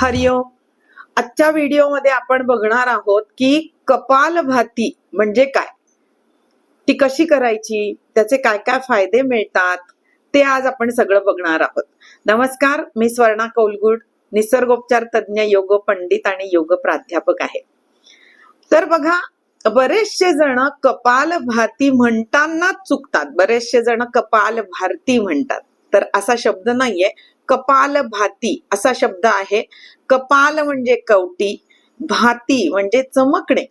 हरिओम. आजच्या व्हिडिओमध्ये आपण बघणार आहोत की कपालभाती म्हणजे काय? ती कशी करायची? त्याचे काय काय फायदे मिळतात? ते आज आपण सगळं बघणार आहोत. नमस्कार मी स्वर्णा कौलगुड निसर्गोपचार तज्ज्ञ योग पंडित आणि योग प्राध्यापक आहे. तर बघा बरेचसे जण कपालभाती म्हणताना चुकतात. बरेचसे जण कपाल भारती म्हणतात. तर असा शब्द नाहीये. कपाल भाती असा शब्द आहे. कपाल म्हणजे कवटी भाती म्हणजे चमकणे.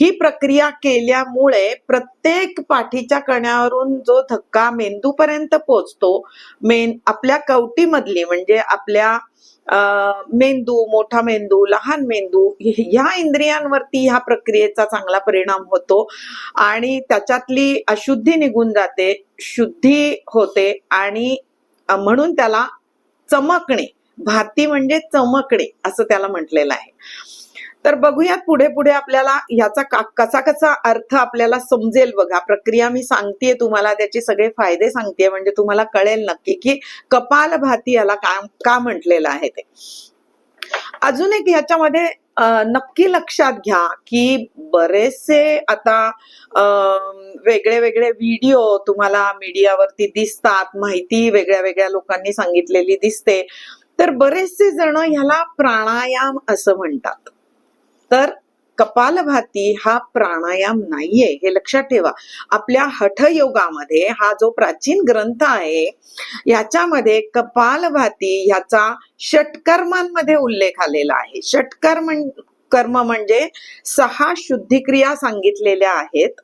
ही प्रक्रिया केल्यामुळे प्रत्येक पाठीच्या कण्यावरून जो धक्का मेंदूपर्यंत पोचतो मेन आपल्या कवटीमधली म्हणजे आपल्या मेंदू मोठा मेंदू लहान मेंदू ह्या इंद्रियांवरती ह्या प्रक्रियेचा चांगला परिणाम होतो आणि त्याच्यातली अशुद्धी निघून जाते शुद्धी होते आणि म्हणून त्याला चमकणे. भाती म्हणजे चमकणे असं त्याला म्हटलेलं आहे. तर बघूयात पुढे पुढे आपल्याला ह्याचा का- कसा कसा अर्थ आपल्याला समजेल बघा. प्रक्रिया मी सांगतेय तुम्हाला त्याचे सगळे फायदे सांगतेय. म्हणजे तुम्हाला कळेल नक्की की कपाल भाती याला का का म्हटलेलं आहे ते. अजून एक ह्याच्यामध्ये नक्की लक्षात घ्या की बरेचसे आता वेगळे वेगळे व्हिडिओ तुम्हाला मीडियावरती दिसतात माहिती वेगळ्या वेगळ्या लोकांनी सांगितलेली दिसते. तर बरेचसे जण ह्याला प्राणायाम असं म्हणतात. तर कपालभाती हा प्राणायाम नाहीये हे लक्षात ठेवा. आपल्या हठयोगामध्ये हा जो प्राचीन ग्रंथ आहे याच्यामध्ये कपालभाती ह्याचा षटकर्मांमध्ये उल्लेख आलेला आहे. षटकर्म कर्म म्हणजे सहा शुद्धिक्रिया सांगितलेल्या आहेत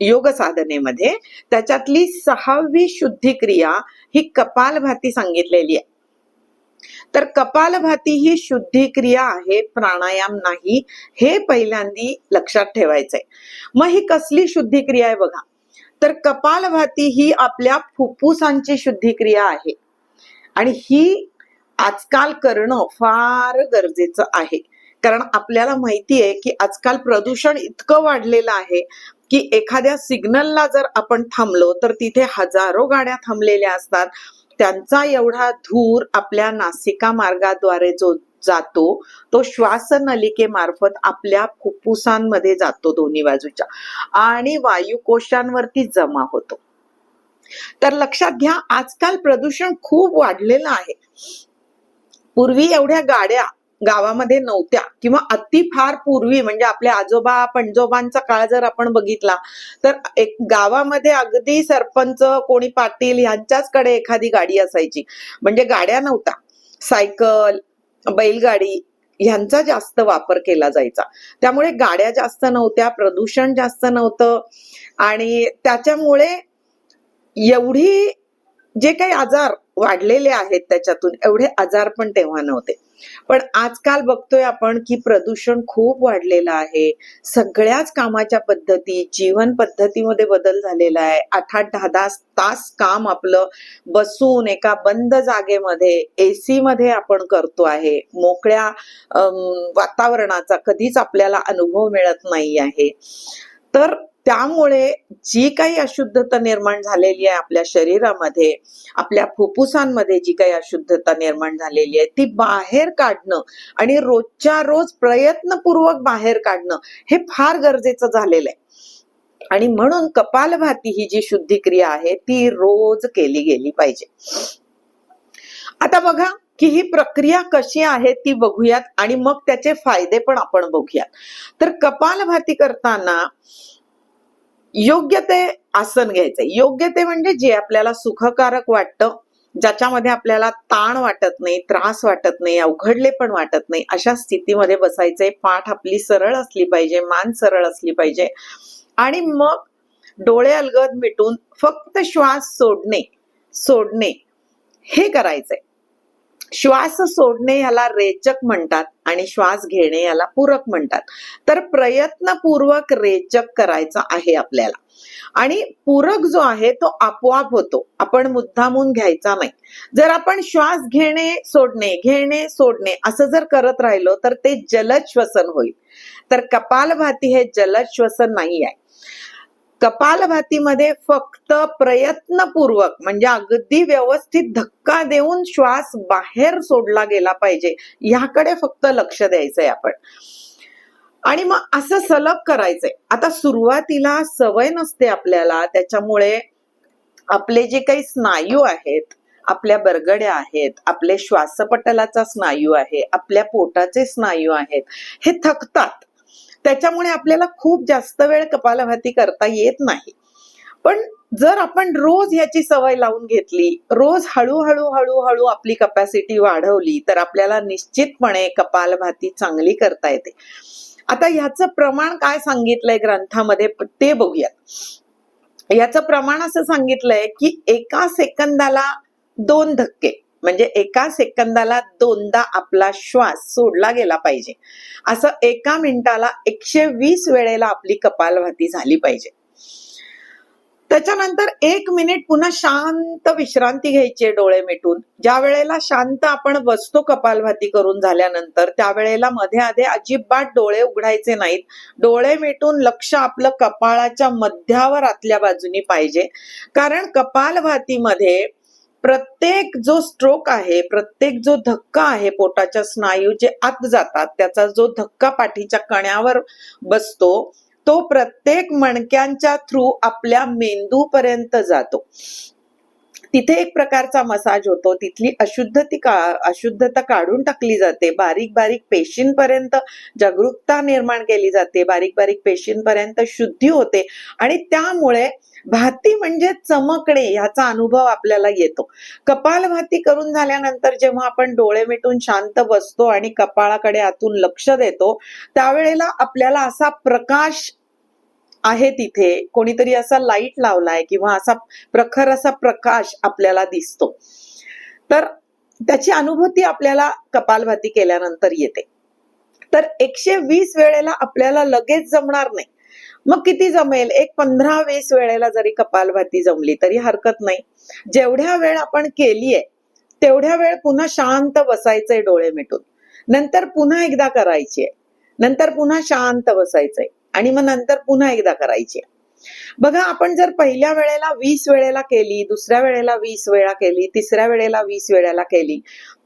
योग साधनेमध्ये. त्याच्यातली सहावी शुद्धिक्रिया ही कपालभाती सांगितलेली आहे. तर कपालभाती ही शुद्धी क्रिया आहे प्राणायाम नाही हे पहिल्यांदी लक्षात ठेवायचंय. मग ही कसली शुद्धी क्रिया आहे बघा. तर कपालभाती ही आपल्या फुफ्फुसांची शुद्धी क्रिया आहे. आणि ही आजकाल करणं फार गरजेचं आहे. कारण आपल्याला माहिती आहे की आजकाल प्रदूषण इतकं वाढलेलं आहे की एखाद्या सिग्नलला जर आपण थांबलो तर तिथे हजारो गाड्या थांबलेल्या असतात. त्यांचा एवढा धूर आपल्या नासिका मार्गाद्वारे जो जातो तो श्वासनलिकेमार्फत आपल्या फुफ्फुसांमध्ये जातो दोन्ही बाजूच्या आणि वायुकोशांवरती जमा होतो. तर लक्षात घ्या आजकाल प्रदूषण खूप वाढलेलं आहे. पूर्वी एवढ्या गाड्या गावामध्ये नव्हत्या. किंवा अति फार पूर्वी म्हणजे आपल्या आजोबा पणजोबांचा काळ जर आपण बघितला तर एक गावामध्ये अगदी सरपंच कोणी पाटील यांच्याचकडे एखादी गाडी असायची. म्हणजे गाड्या नव्हत्या. सायकल बैलगाडी ह्यांचा जास्त वापर केला जायचा. त्यामुळे गाड्या जास्त नव्हत्या प्रदूषण जास्त नव्हतं. आणि त्याच्यामुळे एवढी जे काही आजार वाढलेले आहेत त्याच्यातून एवढे आजार पण तेव्हा नव्हते. पण आजकाल बघतोय आपण की प्रदूषण खूप वाढलेलं आहे. सगळ्याच कामाच्या पद्धती जीवन पद्धतीमध्ये बदल झालेला आहे. आठ आठ दहा दहा तास काम आपलं बसून एका बंद जागेमध्ये एसी मध्ये आपण करतो आहे. मोकळ्या वातावरणाचा कधीच आपल्याला अनुभव मिळत नाही आहे. तर त्यामुळे जी काही अशुद्धता निर्माण झालेली आहे आपल्या शरीरामध्ये आपल्या फुफ्फुसांमध्ये जी काही अशुद्धता निर्माण झालेली आहे ती बाहेर काढणं आणि रोजच्या रोज प्रयत्नपूर्वक बाहेर काढणं हे फार गरजेचं झालेलं आहे. आणि म्हणून कपालभाती ही जी शुद्धी क्रिया आहे ती रोज केली गेली पाहिजे. आता बघा की ही प्रक्रिया कशी आहे ती बघूयात आणि मग त्याचे फायदे पण आपण बघूयात. तर कपालभाती करताना योग्य ते आसन घ्यायचंय योग्य ते म्हणजे जे आपल्याला सुखकारक वाटतं ज्याच्यामध्ये आपल्याला ताण वाटत नाही त्रास वाटत नाही अवघडले पण वाटत नाही अशा स्थितीमध्ये बसायचंय. पाठ आपली सरळ असली पाहिजे मान सरळ असली पाहिजे. आणि मग डोळे अलगद मिटून फक्त श्वास सोडणे सोडणे हे करायचंय. श्वास सोडणे याला रेचक म्हणतात आणि श्वास घेणे याला पूरक म्हणतात. तर प्रयत्नपूर्वक रेचक करायचा आहे आपल्याला. आणि पूरक जो आहे तो आपोआप होतो. आपण मुद्दामून घ्यायचा नाही. जर आपण श्वास घेणे सोडणे घेणे सोडणे असं जर करत राहिलो तर ते जलद श्वसन होईल. तर कपालभाती हे जलद श्वसन नाही आहे कपालभातीमध्ये फक्त प्रयत्नपूर्वक म्हणजे अगदी व्यवस्थित धक्का देऊन श्वास बाहेर सोडला गेला पाहिजे ह्याकडे फक्त लक्ष द्यायचंय आपण. आणि मग असं सलग करायचंय. आता सुरुवातीला सवय नसते आपल्याला त्याच्यामुळे आपले जे काही स्नायू आहेत आपल्या बरगड्या आहेत आपले श्वासपटलाचा स्नायू आहे आपल्या पोटाचे स्नायू आहेत हे थकतात. त्याच्यामुळे आपल्याला खूप जास्त वेळ कपालभाती करता येत नाही. पण जर आपण रोज याची सवय लावून घेतली रोज हळूहळू हळूहळू आपली कपॅसिटी वाढवली तर आपल्याला निश्चितपणे कपालभाती चांगली करता येते. आता ह्याचं प्रमाण काय सांगितलंय ग्रंथामध्ये ते बघूयात. याचं प्रमाण असं सांगितलंय की एका सेकंदाला दोन धक्के. म्हणजे एका सेकंदाला दोनदा आपला श्वास सोडला गेला पाहिजे. असं एका मिनिटाला एकशे वीस वेळेला आपली कपालभाती झाली पाहिजे. त्याच्यानंतर एक मिनिट पुन्हा शांत विश्रांती घ्यायची डोळे मिटून. ज्या वेळेला शांत आपण बसतो कपालभाती करून झाल्यानंतर त्यावेळेला मध्ये आधे अजिबात डोळे उघडायचे नाहीत. डोळे मिटून लक्ष आपलं कपाळाच्या मध्यावर आतल्या बाजूनी पाहिजे. कारण कपालभातीमध्ये प्रत्येक जो स्ट्रोक आहे प्रत्येक जो धक्का आहे पोटाच्या स्नायू जे आत जातात त्याचा जो धक्का पाठीच्या कण्यावर बसतो तो प्रत्येक मणक्यांच्या थ्रू आपल्या मेंदूपर्यंत जातो. तिथे एक प्रकारचा मसाज होतो. तिथली अशुद्धती का अशुद्धता काढून टाकली जाते. बारीक बारीक पेशींपर्यंत जागरूकता निर्माण केली जाते. बारीक बारीक पेशींपर्यंत शुद्धी होते. आणि त्यामुळे भाती म्हणजे चमकणे ह्याचा अनुभव आपल्याला येतो. कपालभाती करून झाल्यानंतर जेव्हा आपण डोळे मिटून शांत बसतो आणि कपाळाकडे आतून लक्ष देतो त्यावेळेला आपल्याला असा प्रकाश आहे तिथे. कोणीतरी असा लाइट लावलाय किंवा असा प्रखर असा प्रकाश आपल्याला दिसतो. तर त्याची अनुभूती आपल्याला कपालभाती केल्यानंतर येते. तर एकशे वीस वेळेला आपल्याला लगेच जमणार नाही. मग किती जमेल? एक पंधरा वीस वेळेला जरी कपालभाती जमली तरी हरकत नाही. जेवढ्या वेळ आपण केलीये तेवढ्या वेळ पुन्हा शांत बसायचंय डोळे मिटून. नंतर पुन्हा एकदा करायची नंतर पुन्हा शांत बसायचंय. आणि मग नंतर पुन्हा एकदा करायची. बघा आपण जर पहिल्या वेळेला वीस वेळेला केली दुसऱ्या वेळेला वीस वेळा केली तिसऱ्या वेळेला वीस वेळेला केली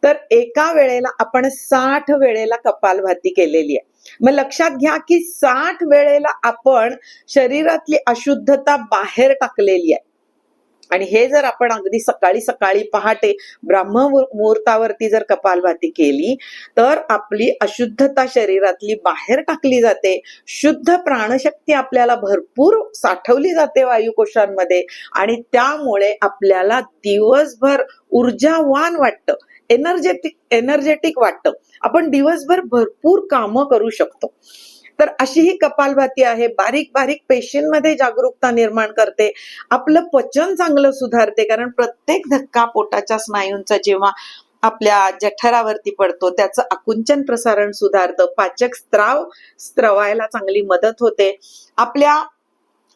तर एका वेळेला आपण साठ वेळेला कपालभाती केलेली आहे. मग लक्षात घ्या की साठ वेळेला आपण शरीरातली अशुद्धता बाहेर टाकलेली आहे. आणि हे जर आपण अगदी सकाळी सकाळी पहाटे ब्राह्म मुहूर्तावरती जर कपालभाती केली तर आपली अशुद्धता शरीरातली बाहेर टाकली जाते. शुद्ध प्राणशक्ती आपल्याला भरपूर साठवली जाते वायुकोशांमध्ये. आणि त्यामुळे आपल्याला दिवसभर ऊर्जावान वाटतं. एनर्जेटिक एनर्जेटिक वाटतं. आपण दिवसभर भरपूर कामं करू शकतो. तर अशी ही कपालभाती आहे. बारीक बारीक पेशींमध्ये जागरूकता निर्माण करते. आपलं पचन चांगलं सुधारते कारण प्रत्येक धक्का पोटाच्या स्नायूंचा जेव्हा आपल्या जठरावरती पडतो त्याचं आकुंचन प्रसारण सुधारतं. पाचक स्त्राव स्त्रवायला चांगली मदत होते. आपल्या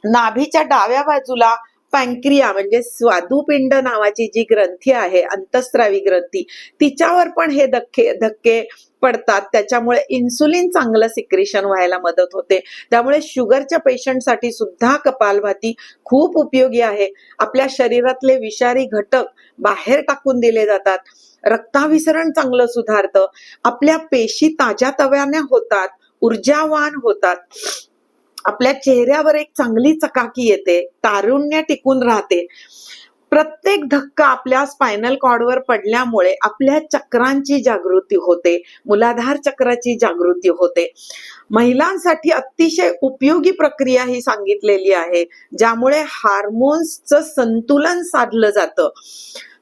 नाभीच्या डाव्या बाजूला पँक्रिया म्हणजे स्वादुपिंड नावाची जी ग्रंथी आहे अंतस्त्रावी ग्रंथी तिच्यावर पण हे धक्के धक्के पडतात. त्याच्यामुळे इन्सुलिन चांगलं सिक्रेशन व्हायला मदत होते. त्यामुळे शुगरच्या पेशंटसाठी सुद्धा कपालभाती खूप उपयोगी आहे. आपल्या शरीरातले विषारी घटक बाहेर टाकून दिले जातात. रक्ताभिसरण चांगलं सुधारतं. आपल्या पेशी ताज्या तव्याने होतात ऊर्जावान होतात. आपल्या चेहऱ्यावर एक चांगली चकाकी येते तारुण्य टिकून राहते. प्रत्येक धक्का आपल्या स्पायनल कॉर्डवर पडल्यामुळे आपल्या चक्रांची जागृती होते मुलाधार चक्राची जागृती होते. महिलांसाठी अतिशय उपयोगी प्रक्रिया ही सांगितलेली आहे ज्यामुळे हार्मोन्सचं संतुलन साधलं जातं.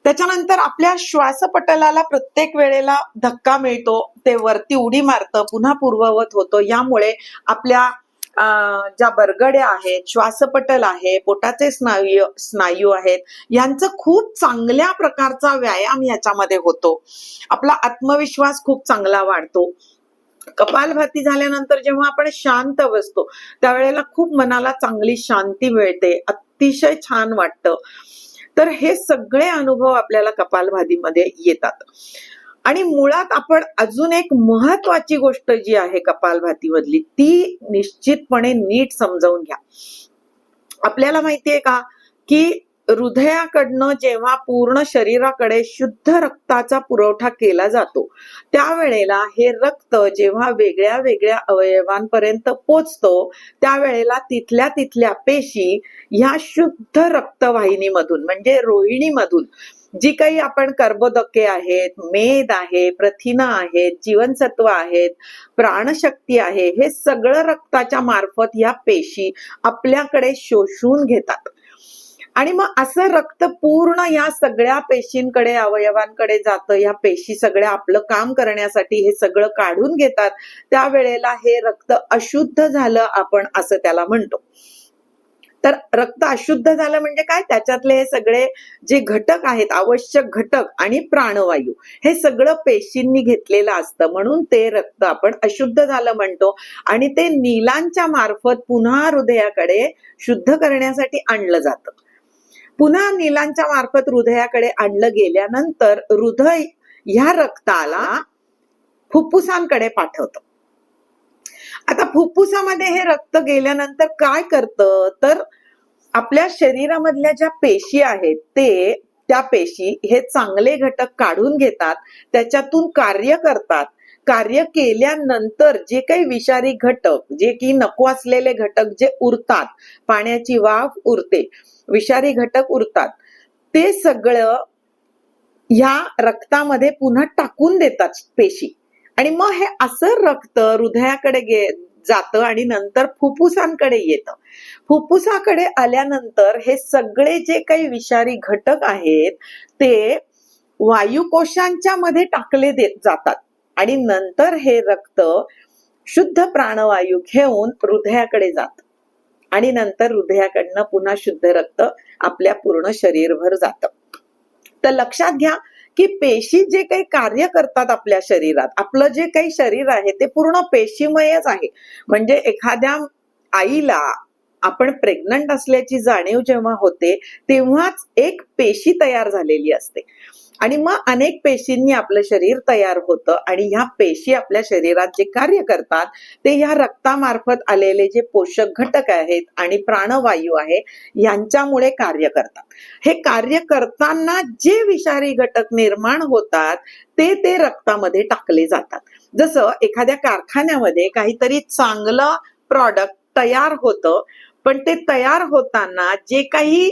त्याच्यानंतर आपल्या श्वासपटलाला प्रत्येक वेळेला धक्का मिळतो ते वरती उडी मारतं पुन्हा पूर्ववत होतं यामुळे आपल्या ज्या बरगड्या आहेत श्वासपटल आहे पोटाचे स्नायू स्नायू आहेत यांचं खूप चांगल्या प्रकारचा व्यायाम याच्यामध्ये होतो. आपला आत्मविश्वास खूप चांगला वाढतो. कपालभाती झाल्यानंतर जेव्हा आपण शांत बसतो त्यावेळेला खूप मनाला चांगली शांती मिळते अतिशय छान वाटतं. तर हे सगळे अनुभव आपल्याला कपालभातीमध्ये येतात. आणि मुळात आपण अजून एक महत्वाची गोष्ट जी आहे कपालभाती मधली ती निश्चितपणे नीट समजावून घ्या. आपल्याला माहितीये का की हृदयाकडनं जेव्हा पूर्ण शरीराकडे शुद्ध रक्ताचा पुरवठा केला जातो त्यावेळेला हे रक्त जेव्हा वेगळ्या वेगळ्या अवयवांपर्यंत पोचतो त्यावेळेला तिथल्या तिथल्या पेशी ह्या शुद्ध रक्तवाहिनीमधून म्हणजे रोहिणीमधून जी काही आपण कर्बोदके आहेत मेद आहे प्रथिना आहेत जीवनसत्व आहेत प्राणशक्ती आहे हे सगळं रक्ताच्या मार्फत या पेशी आपल्याकडे शोषून घेतात. आणि मग असं रक्त पूर्ण या सगळ्या पेशींकडे अवयवांकडे जातं या पेशी सगळ्या आपलं काम करण्यासाठी हे सगळं काढून घेतात त्यावेळेला हे रक्त अशुद्ध झालं आपण असं त्याला म्हणतो. तर रक्त अशुद्ध झालं म्हणजे काय? त्याच्यातले हे सगळे जे घटक आहेत आवश्यक घटक आणि प्राणवायू हे सगळं पेशींनी घेतलेलं असतं. म्हणून ते रक्त आपण अशुद्ध झालं म्हणतो आणि ते नीलांच्या मार्फत पुन्हा हृदयाकडे शुद्ध करण्यासाठी आणलं जातं. पुन्हा नीलांच्या मार्फत हृदयाकडे आणलं गेल्यानंतर हृदय ह्या रक्ताला फुफ्फुसांकडे पाठवतं. आता फुफ्फुसामध्ये हे रक्त गेल्यानंतर काय करतं? तर आपल्या शरीरामधल्या ज्या पेशी आहेत ते त्या पेशी हे चांगले घटक काढून घेतात त्याच्यातून कार्य करतात. कार्य केल्यानंतर जे काही विषारी घटक जे की नको असलेले घटक जे उरतात पाण्याची वाफ उरते विषारी घटक उरतात ते सगळं ह्या रक्तामध्ये पुन्हा टाकून देतात पेशी. आणि मग हे असं रक्त हृदयाकडे गे जातं आणि नंतर फुफ्फुसांकडे येतं. फुफ्फुसाकडे आल्यानंतर हे सगळे जे काही विषारी घटक आहेत ते वायुकोशांच्या मध्ये टाकले देत जातात. आणि नंतर हे रक्त शुद्ध प्राणवायू घेऊन हृदयाकडे जात. आणि नंतर हृदयाकडनं पुन्हा शुद्ध रक्त आपल्या पूर्ण शरीरभर जातं. तर लक्षात घ्या की पेशी जे काही कार्य करतात आपल्या शरीरात आपलं जे काही शरीर आहे ते पूर्ण पेशीमयच आहे. म्हणजे एखाद्या आईला आपण प्रेग्नंट असल्याची जाणीव जेव्हा होते तेव्हाच एक पेशी तयार झालेली असते. आणि मग अनेक पेशींनी आपलं शरीर तयार होतं आणि ह्या पेशी आपल्या शरीरात जे कार्य करतात ते ह्या रक्तामार्फत आलेले जे पोषक घटक आहेत आणि प्राणवायू आहे यांच्यामुळे कार्य करतात. हे कार्य करताना जे विषारी घटक निर्माण होतात ते ते रक्तामध्ये टाकले जातात. जसं एखाद्या कारखान्यामध्ये काहीतरी चांगलं प्रॉडक्ट तयार होतं पण ते तयार होताना जे काही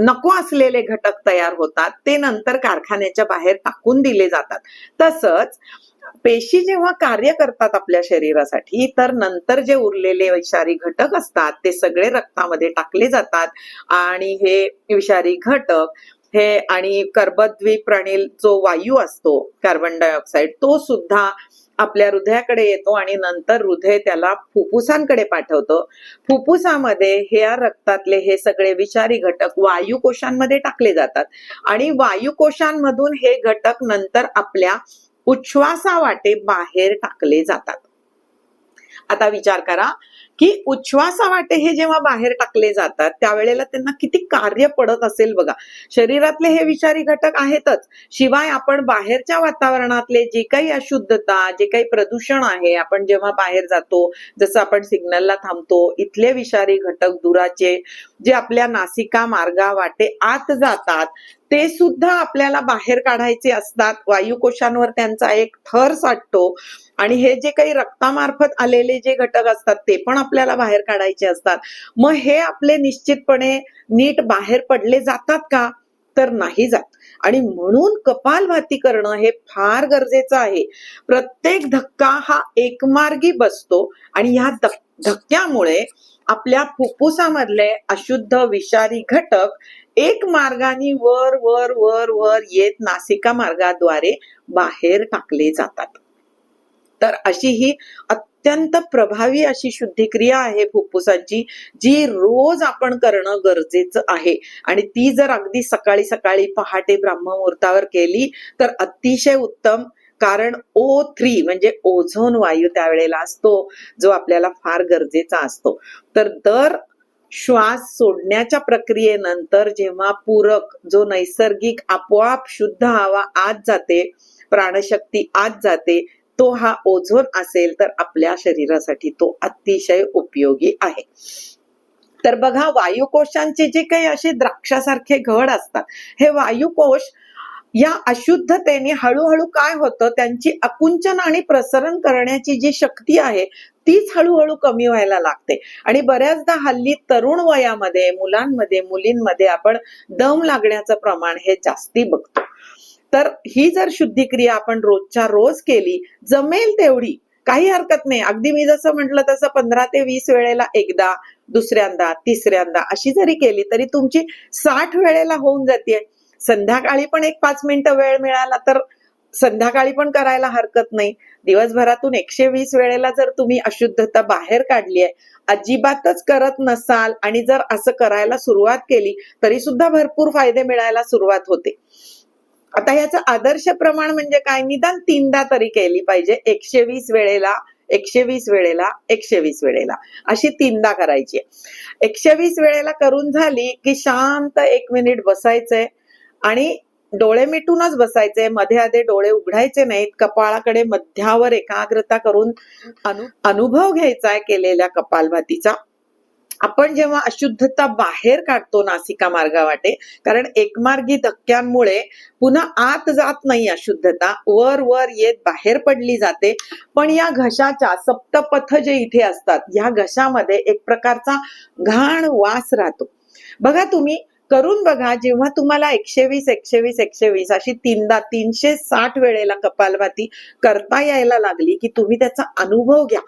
नको असलेले घटक तयार होतात ते नंतर कारखान्याच्या बाहेर टाकून दिले जातात. तसंच पेशी जेव्हा कार्य करतात आपल्या शरीरासाठी तर नंतर जे उरलेले विषारी घटक असतात ते सगळे रक्तामध्ये टाकले जातात. आणि हे विषारी घटक हे आणि कर्बद्वीप प्रणील जो वायू असतो कार्बन डायऑक्साईड तो सुद्धा आपल्या हृदयाकडे येतो आणि नंतर हृदय त्याला फुफ्फुसांकडे पाठवतं. फुफ्फुसामध्ये हे रक्तातले हे सगळे विषारी घटक वायुकोशांमध्ये टाकले जातात. आणि वायुकोशांमधून हे घटक नंतर आपल्या उच्छ्वासावाटे बाहेर टाकले जातात. आता विचार करा की उच्छ्वासावाटे हे जेव्हा बाहेर टाकले जातात त्यावेळेला त्यांना किती कार्य पडत असेल बघा. शरीरातले हे विषारी घटक आहेतच. शिवाय आपण बाहेरच्या वातावरणातले जे काही अशुद्धता जे काही प्रदूषण आहे आपण जेव्हा बाहेर जातो जसं आपण सिग्नलला थांबतो इथले विषारी घटक दुराचे जे आपल्या नासिका मार्गा वाटे आत जातात ते सुद्धा आपल्याला बाहेर काढायचे असतात. वायुकोशांवर त्यांचा एक थर साठतो. आणि हे जे काही रक्तामार्फत आलेले जे घटक असतात ते पण आपल्याला बाहेर काढायचे असतात. मग हे आपले निश्चितपणे नीट बाहेर पडले जातात का? तर नाही जात. आणि म्हणून कपालभाती करणं हे फार गरजेचं आहे. प्रत्येक धक्का हा एकमार्गी बसतो आणि ह्या धक्क्यामुळे आपल्या फुफ्फुसामधले अशुद्ध विषारी घटक एक मार्गाने वर वर वर वर येत नासिका मार्गाद्वारे बाहेर टाकले जातात. तर अशी ही अत्यंत प्रभावी अशी शुद्धिक्रिया आहे फुप्फुसांची जी रोज आपण करणं गरजेचं आहे. आणि ती जर अगदी सकाळी सकाळी पहाटे ब्रह्ममुहूर्तावर केली तर अतिशय उत्तम. कारण ओ थ्री म्हणजे ओझोन वायू त्यावेळेला असतो जो आपल्याला फार गरजेचा असतो. तर दर श्वास सोडण्याच्या प्रक्रियेनंतर जेव्हा पूरक जो नैसर्गिक आपोआप शुद्ध हवा आत जाते प्राणशक्ती आत जाते तो हा ओझोन असेल तर आपल्या शरीरासाठी तो अतिशय उपयोगी आहे. तर बघा वायुकोशांचे जे काही असे द्राक्षासारखे घड असतात हे वायुकोश या अशुद्धतेने हळूहळू काय होतं त्यांची अकुंचन आणि प्रसरण करण्याची जी शक्ती आहे तीच हळूहळू कमी व्हायला लागते. आणि बऱ्याचदा हल्ली तरुण वयामध्ये मुलांमध्ये मुलींमध्ये आपण दम लागण्याचं प्रमाण हे जास्ती बघतो. तर ही जर शुद्धिक्रिया आपण रोजच्या रोज केली जमेल तेवढी. काही हरकत नाही. अगदी मी जसं म्हटलं तसं पंधरा ते वीस वेळेला एकदा दुसऱ्यांदा तिसऱ्यांदा अशी जरी केली तरी तुमची साठ वेळेला होऊन जाते. संध्याकाळी पण एक पाच मिनिटं वेळ मिळाला तर संध्याकाळी पण करायला हरकत नाही. दिवसभरातून एकशे वीस वेळेला जर तुम्ही अशुद्धता बाहेर काढली आहे अजिबातच करत नसाल आणि जर असं करायला सुरुवात केली तरी सुद्धा भरपूर फायदे मिळायला सुरुवात होते. आता याचं आदर्श प्रमाण म्हणजे काय? निदान तीनदा तरी केली पाहिजे. एकशे वीस वेळेला एकशे वीस वेळेला एकशे वीस वेळेला. अशी तीनदा करायची एकशे वीस वेळेला करून झाली की शांत एक मिनिट बसायचंय आणि डोळे मिटूनच बसायचे मध्ये आधे डोळे उघडायचे नाहीत. कपाळाकडे मध्यावर एकाग्रता करून अनु अनुभव घ्यायचा आहे केलेल्या कपालभातीचा. आपण जेव्हा अशुद्धता बाहेर काढतो नासिका मार्गावाटे कारण एकमार्गी धक्क्यांमुळे पुन्हा आत जात नाही अशुद्धता वर वर येत बाहेर पडली जाते. पण या घशाच्या सप्तपथ जे इथे असतात या घशामध्ये एक प्रकारचा घाण वास राहतो. बघा तुम्ही करून बघा जेव्हा तुम्हाला एकशे वीस एकशे वीस एकशे वीस अशी तीनदा तीनशे साठ वेळेला कपालभाती करता यायला लागली की तुम्ही त्याचा अनुभव घ्या.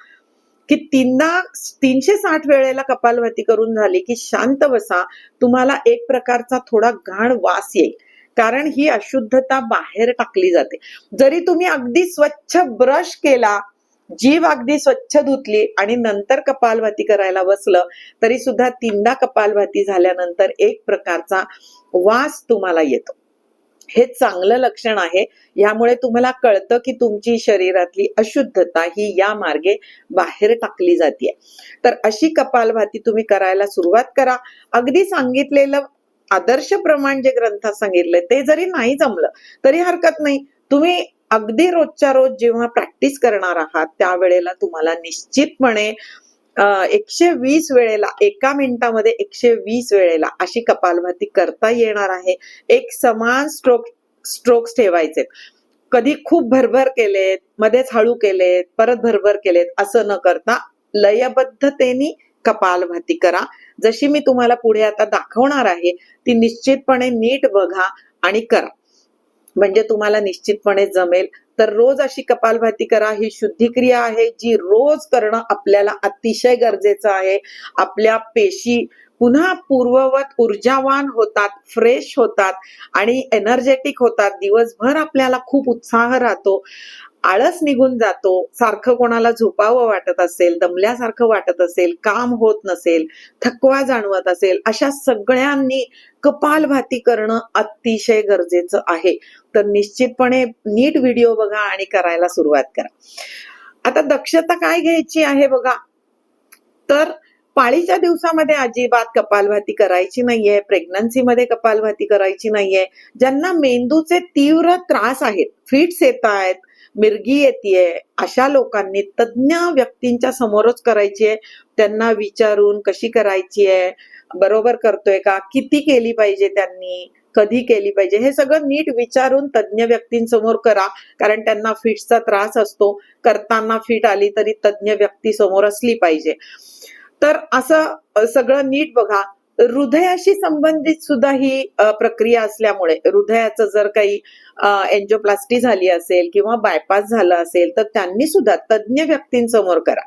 की तीनदा तीनशे साठ वेळेला कपालभाती करून झाली की शांत बसा तुम्हाला एक प्रकारचा थोडा घाण वास येईल. कारण ही अशुद्धता बाहेर टाकली जाते. जरी तुम्ही अगदी स्वच्छ ब्रश केला जीव अगदी स्वच्छ धुतली आणि नंतर कपालभाती करायला बसलं तरी सुद्धा तीनदा कपालभाती झाल्यानंतर एक प्रकारचा वास तुम्हाला येतो. हे चांगलं लक्षण आहे. यामुळे तुम्हाला कळतं की तुमची शरीरातली अशुद्धता ही या मार्गे बाहेर टाकली जाते. तर अशी कपालभाती तुम्ही करायला सुरुवात करा. अगदी सांगितलेलं आदर्श प्रमाण जे ग्रंथात सांगितलंय ते जरी नाही जमलं तरी हरकत नाही. तुम्ही अगदी रोजच्या रोज जेव्हा प्रॅक्टिस करणार आहात त्यावेळेला तुम्हाला निश्चितपणे एकशे वीस वेळेला एका मिनिटामध्ये एकशे वीस वेळेला अशी कपालभाती करता येणार आहे. एक समान स्ट्रोक स्ट्रोक्स ठेवायचे कधी खूप भरभर केलेत मध्येच हळू केलेत परत भरभर केलेत असं न करता लयबद्धतेने कपालभाती करा. जशी मी तुम्हाला पुढे आता दाखवणार आहे ती निश्चितपणे नीट बघा आणि करा. म्हणजे तुम्हाला निश्चितपणे जमेल. तर रोज अशी कपालभाती करा. ही शुद्धिक्रिया आहे जी रोज करणं आपल्याला अतिशय गरजेचं आहे. आपल्या पेशी पुन्हा पूर्ववत ऊर्जावान होतात फ्रेश होतात आणि एनर्जेटिक होतात. दिवसभर आपल्याला खूप उत्साह राहतो. आळस निघून जातो. सारखं कोणाला झोपावं वाटत असेल दमल्यासारखं वाटत असेल काम होत नसेल थकवा जाणवत असेल अशा सगळ्यांनी कपालभाती करणं अतिशय गरजेचं आहे. तर निश्चितपणे नीट व्हिडिओ बघा आणि करायला सुरुवात करा. आता दक्षता काय घ्यायची आहे बघा. तर पाळीच्या दिवसामध्ये अजिबात कपालभाती करायची नाहीये प्रेग्नन्सीमध्ये कपालभाती करायची नाहीये. ज्यांना मेंदूचे तीव्र त्रास आहेत फिट्स येत आहेत मिरगी येते अशा लोकांनी तज्ज्ञ व्यक्तींच्या समोरच करायची आहे. त्यांना विचारून कशी करायची आहे बरोबर करतोय का किती केली पाहिजे त्यांनी कधी केली पाहिजे हे सगळं नीट विचारून तज्ज्ञ व्यक्तींसमोर करा. कारण त्यांना फिटचा त्रास असतो. करताना फिट आली तरी तज्ज्ञ व्यक्ती समोर असली पाहिजे. तर असं सगळं नीट बघा. हृदयाशी संबंधित सुद्धा ही प्रक्रिया असल्यामुळे हृदयाचं जर काही एन्जोप्लास्टी झाली असेल किंवा बायपास झालं असेल तर त्यांनी सुद्धा तज्ज्ञ व्यक्तींसमोर करा.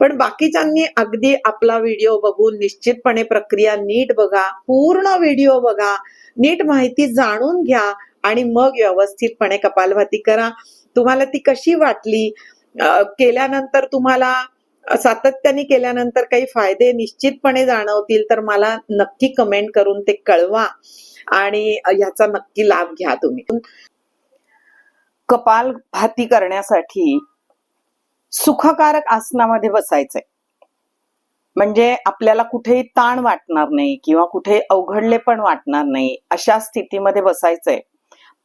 पण बाकीच्यांनी अगदी आपला व्हिडिओ बघून निश्चितपणे प्रक्रिया नीट बघा पूर्ण व्हिडिओ बघा नीट माहिती जाणून घ्या आणि मग व्यवस्थितपणे कपालभाती करा. तुम्हाला ती कशी वाटली? केल्यानंतर तुम्हाला सातत्याने केल्यानंतर काही फायदे निश्चितपणे जाणवतील तर मला नक्की कमेंट करून ते कळवा आणि ह्याचा नक्की लाभ घ्या तुम्ही. कपाल भाती करण्यासाठी सुखकारक आसनामध्ये बसायचंय. म्हणजे आपल्याला कुठेही ताण वाटणार नाही किंवा कुठे अवघडले पण वाटणार नाही अशा स्थितीमध्ये बसायचंय.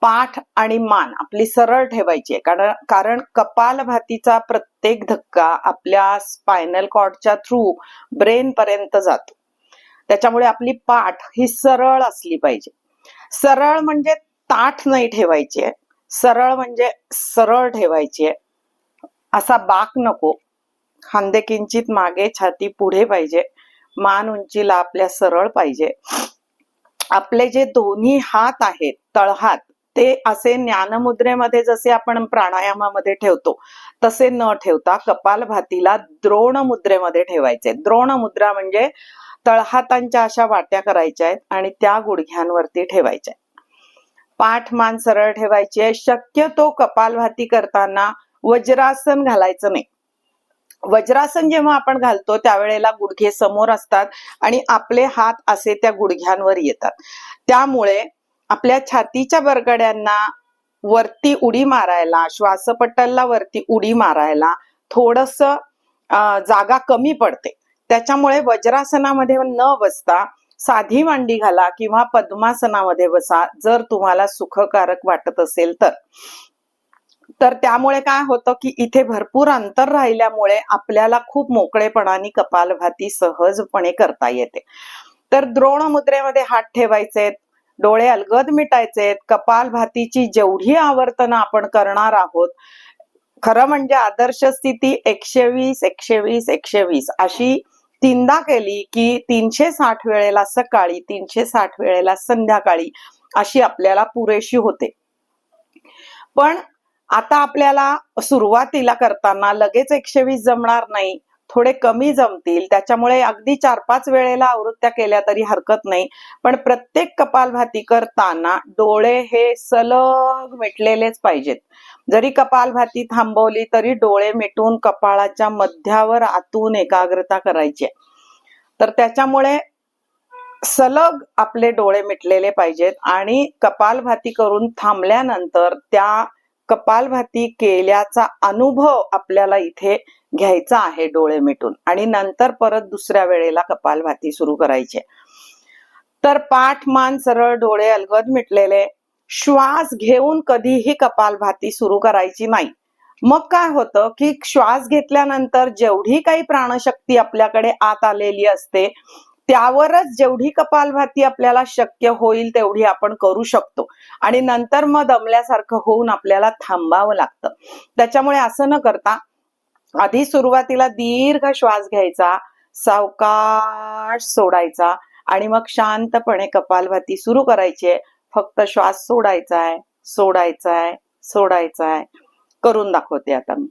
पाठ आणि मान आपली सरळ ठेवायची आहे. कारण कारण कपालभातीचा प्रत्येक धक्का आपल्या स्पायनल कॉर्डच्या थ्रू ब्रेन पर्यंत जातो. त्याच्यामुळे आपली पाठ ही सरळ असली पाहिजे. सरळ म्हणजे ताठ नाही ठेवायची आहे. सरळ म्हणजे सरळ ठेवायची आहे. असा बाक नको. खांदे किंचित मागे छाती पुढे पाहिजे. मान उंचीला आपल्या सरळ पाहिजे. आपले जे दोन्ही हात आहेत तळहात ते असे ज्ञानमुद्रेमध्ये जसे आपण प्राणायामामध्ये ठेवतो तसे न ठेवता कपालभातीला द्रोण मुद्रेमध्ये ठेवायचे. द्रोण मुद्रा म्हणजे तळहातांच्या अशा वाट्या करायच्या आहेत आणि त्या गुडघ्यांवरती ठेवायच्या पाठ मान सरळ ठेवायची आहे शक्यतो कपालभाती करताना वज्रासन घालायचं नाही. वज्रासन जेव्हा आपण घालतो त्यावेळेला गुडघे समोर असतात आणि आपले हात असे त्या गुडघ्यांवर येतात. त्यामुळे आपल्या छातीच्या बरगड्यांना वरती उडी मारायला श्वासपटलला वरती उडी मारायला थोडस जागा कमी पडते. त्याच्यामुळे वज्रासनामध्ये न बसता साधी मांडी घाला किंवा पद्मासनामध्ये बसा जर तुम्हाला सुखकारक वाटत असेल तर. तर त्यामुळे काय होतं की इथे भरपूर अंतर राहिल्यामुळे आपल्याला खूप मोकळेपणाने कपालभाती सहजपणे करता येते. तर द्रोण मुद्रेमध्ये हात ठेवायचे डोळे अलगद मिटायचे कपालभातीची जेवढी आवर्तन आपण करणार आहोत खरं म्हणजे आदर्श स्थिती एकशे वीस एकशे वीस एकशे वीस अशी तीनदा केली की तीनशे साठ वेळेला सकाळी तीनशे साठ वेळेला संध्याकाळी अशी आपल्याला पुरेशी होते. पण आता आपल्याला सुरुवातीला करताना लगेच एकशे वीस जमणार नाही. थोडे कमी जमतील. त्याच्यामुळे अगदी चार पाच वेळेला आवृत्त्या केल्या तरी हरकत नाही. पण प्रत्येक कपालभाती करताना डोळे हे सलग मिटलेलेच पाहिजेत. जरी कपालभाती थांबवली तरी डोळे मिटून कपाळाच्या मध्यावर आतून एकाग्रता करायची तर त्याच्यामुळे सलग आपले डोळे मिटलेले पाहिजेत आणि कपालभाती करून थांबल्यानंतर त्या कपालभाती केल्याचा अनुभव आपल्याला इथे घ्यायचा आहे डोळे मिटून. आणि नंतर परत दुसऱ्या वेळेला कपालभाती सुरू करायचे. तर पाठ मान सरळ डोळे अलगद मिटलेले. श्वास घेऊन कधीही कपालभाती सुरू करायची नाही. मग काय होतं की श्वास घेतल्यानंतर जेवढी काही प्राणशक्ती आपल्याकडे आत आलेली असते त्यावरच जेवढी कपालभाती आपल्याला शक्य होईल तेवढी आपण करू शकतो. आणि नंतर मग दमल्यासारखं होऊन आपल्याला थांबावं लागतं. त्याच्यामुळे असं न करता आधी सुरुवातीला दीर्घ श्वास घ्यायचा सावकाश सोडायचा आणि मग शांतपणे कपालभाती सुरू करायची. फक्त श्वास सोडायचा आहे सोडायचा आहे सोडायचा आहे करून दाखवते आता मी.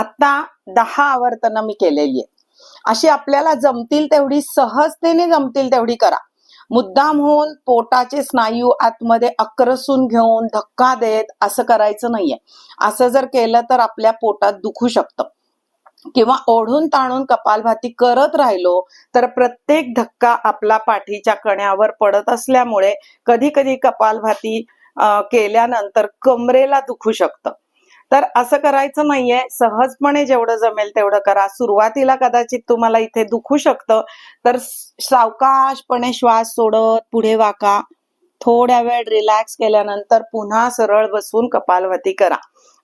आता दहा आवर्तन मी केलेली आहे अशी आपल्याला जमतील तेवढी सहजतेने जमतील तेवढी करा. मुद्दाम होऊन पोटाचे स्नायू आतमध्ये अक्रसून घेऊन धक्का देत असं करायचं नाहीये. असं जर केलं तर आपल्या पोटात दुखू शकतं. किंवा ओढून ताणून कपालभाती करत राहिलो तर प्रत्येक धक्का आपला पाठीच्या कण्यावर पडत असल्यामुळे कधी कधी कपालभाती केल्यानंतर कमरेला दुखू शकतं. तर असं करायचं नाहीये. सहजपणे जेवढं जमेल तेवढं करा. सुरुवातीला कदाचित तुम्हाला इथे दुखू शकतं. तर सावकाशपणे श्वास सोडत पुढे वाका. थोड्या वेळ रिलॅक्स केल्यानंतर पुन्हा सरळ बसून कपालवती करा.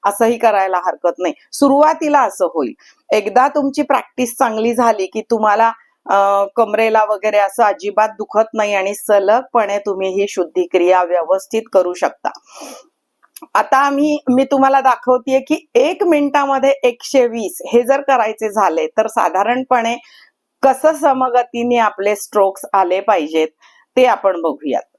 असंही करायला हरकत नाही. सुरुवातीला असं होईल. एकदा तुमची प्रॅक्टिस चांगली झाली की तुम्हाला कमरेला वगैरे असं अजिबात दुखत नाही आणि सलगपणे तुम्ही ही शुद्धिक्रिया व्यवस्थित करू शकता. आता मी मी तुम्हाला दाखवतेय की एक मिनिटामध्ये एकशे वीस हे जर करायचे झाले तर साधारणपणे कसं समगतीने आपले स्ट्रोक्स आले पाहिजेत ते आपण बघूयात.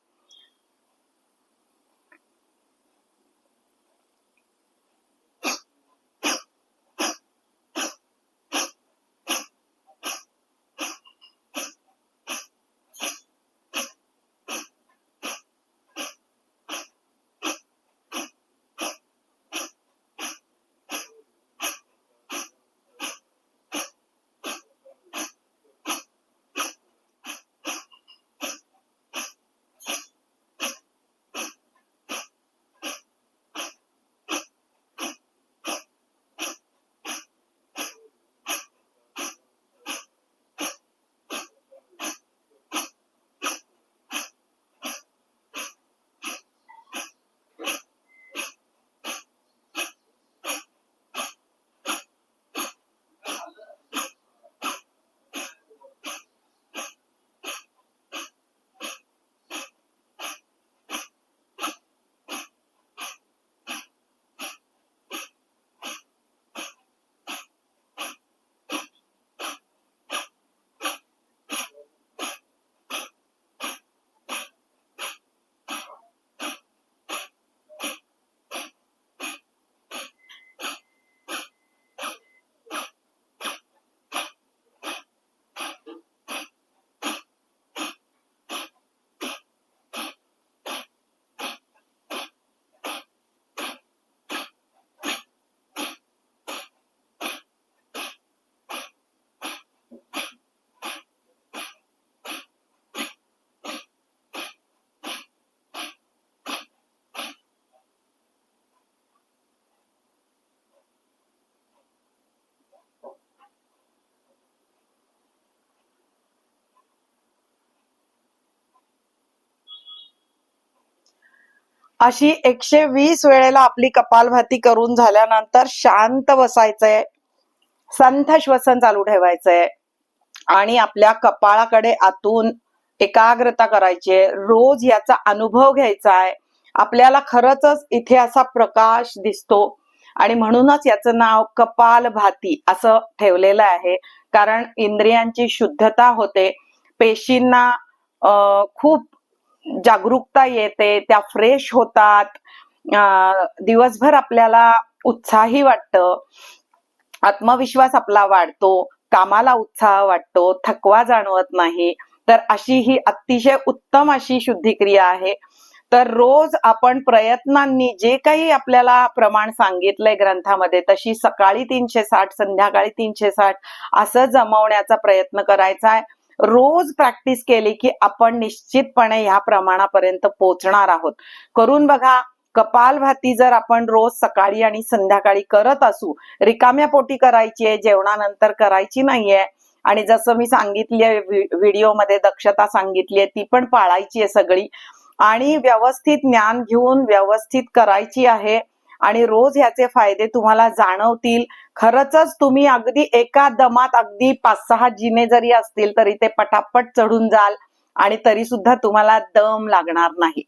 अशी एकशे वीस वेळेला आपली कपालभाती करून झाल्यानंतर शांत बसायचंय. संथ श्वसन चालू ठेवायचंय. आणि आपल्या कपाळाकडे आतून एकाग्रता करायची रोज याचा अनुभव घ्यायचा आहे आपल्याला खरंच इथे असा प्रकाश दिसतो. आणि म्हणूनच याचं नाव कपाल भाती असं ठेवलेलं आहे. कारण इंद्रियांची शुद्धता होते. पेशींना खूप जागरूकता येते त्या फ्रेश होतात. दिवसभर आपल्याला उत्साही वाटतं. आत्मविश्वास आपला वाढतो. कामाला उत्साह वाटतो. थकवा जाणवत नाही. तर अशी ही अतिशय उत्तम अशी शुद्धिक्रिया आहे. तर रोज आपण प्रयत्नांनी जे काही आपल्याला प्रमाण सांगितलंय ग्रंथामध्ये तशी सकाळी तीनशे साठ संध्याकाळी तीनशे साठ असं जमवण्याचा प्रयत्न करायचा आहे. रोज प्रॅक्टिस केली की आपण निश्चितपणे ह्या प्रमाणापर्यंत पोहोचणार आहोत. करून बघा कपालभाती जर आपण रोज सकाळी आणि संध्याकाळी करत असू रिकाम्या पोटी करायची आहे जेवणानंतर करायची नाहीये आणि जसं मी सांगितली आहे व्हिडिओमध्ये दक्षता सांगितली आहे ती पण पाळायची आहे सगळी आणि व्यवस्थित ज्ञान घेऊन व्यवस्थित करायची आहे आणि रोज ह्याचे फायदे तुम्हाला जाणवतील. खरंच तुम्ही अगदी एका दमात अगदी पाच सहा जिने जरी असतील तरी ते पटापट चढून जाल आणि तरी सुद्धा तुम्हाला दम लागणार नाही.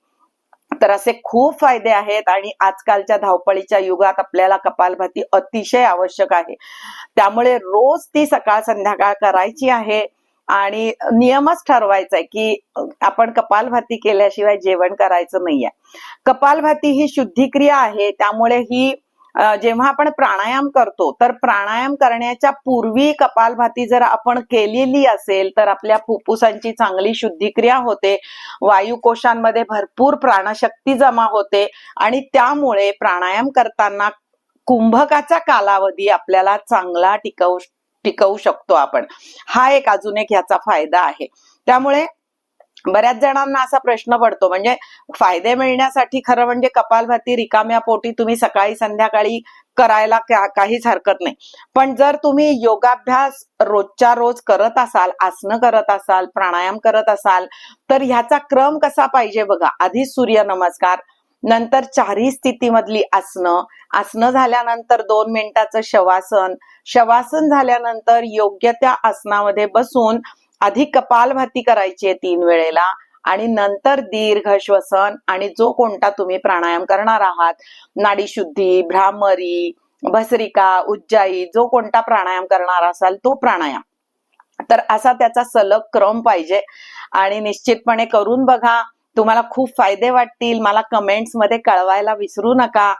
तर असे खूप फायदे आहेत आणि आजकालच्या धावपळीच्या युगात आपल्याला कपालभाती अतिशय आवश्यक आहे. त्यामुळे रोज ती सकाळ संध्याकाळ करायची आहे. आणि नियमच ठरवायचा आहे की आपण कपालभाती केल्याशिवाय जेवण करायचं नाहीये. कपालभाती ही शुद्धिक्रिया आहे त्यामुळे ही जेव्हा आपण प्राणायाम करतो तर प्राणायाम करण्याच्या पूर्वी कपालभाती जर आपण केलेली असेल तर आपल्या फुफ्फुसांची चांगली शुद्धिक्रिया होते वायुकोशांमध्ये भरपूर प्राणशक्ती जमा होते आणि त्यामुळे प्राणायाम करताना कुंभकाचा कालावधी आपल्याला चांगला टिकवू टिकवू शकतो आपण. हा एक अजून एक ह्याचा फायदा आहे. त्यामुळे बऱ्याच जणांना असा प्रश्न पडतो म्हणजे फायदे मिळण्यासाठी खरं म्हणजे कपालभाती रिकाम्या पोटी तुम्ही सकाळी संध्याकाळी करायला काहीच हरकत नाही. पण जर तुम्ही योगाभ्यास रोजच्या रोज करत असाल आसनं करत असाल प्राणायाम करत असाल तर ह्याचा क्रम कसा पाहिजे बघा. आधी सूर्यनमस्कार नंतर चारही स्थितीमधली आसनं. आसनं झाल्यानंतर दोन मिनिटाचं शवासन. शवासन झाल्यानंतर योग्य त्या आसनामध्ये बसून आधी कपालभाती करायची आहे तीन वेळेला. आणि नंतर दीर्घ श्वसन आणि जो कोणता तुम्ही प्राणायाम करणार आहात. नाडी शुद्धी भ्रामरी भस्रिका उज्जाई जो कोणता प्राणायाम करणार असाल तो प्राणायाम. तर असा त्याचा सलग क्रम पाहिजे. आणि निश्चितपणे करून बघा तुम्हाला खूप फायदे वाटतील. मला कमेंट्समध्ये कळवायला विसरू नका.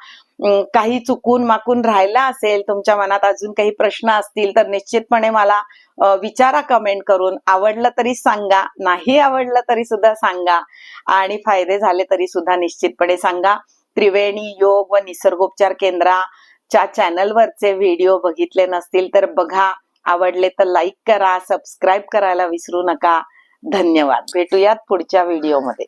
काही चुकून माकून राहिला असेल तुमच्या मनात अजून काही प्रश्न असतील तर निश्चितपणे मला विचारा कमेंट करून. आवडलं तरी सांगा नाही आवडलं तरी सुद्धा सांगा. आणि फायदे झाले तरी सुद्धा निश्चितपणे सांगा. त्रिवेणी योग व निसर्गोपचार केंद्राच्या चॅनलवरचे व्हिडिओ बघितले नसतील तर बघा. आवडले तर लाईक करा सबस्क्राईब करायला विसरू नका. धन्यवाद. भेटूयात पुढच्या व्हिडिओमध्ये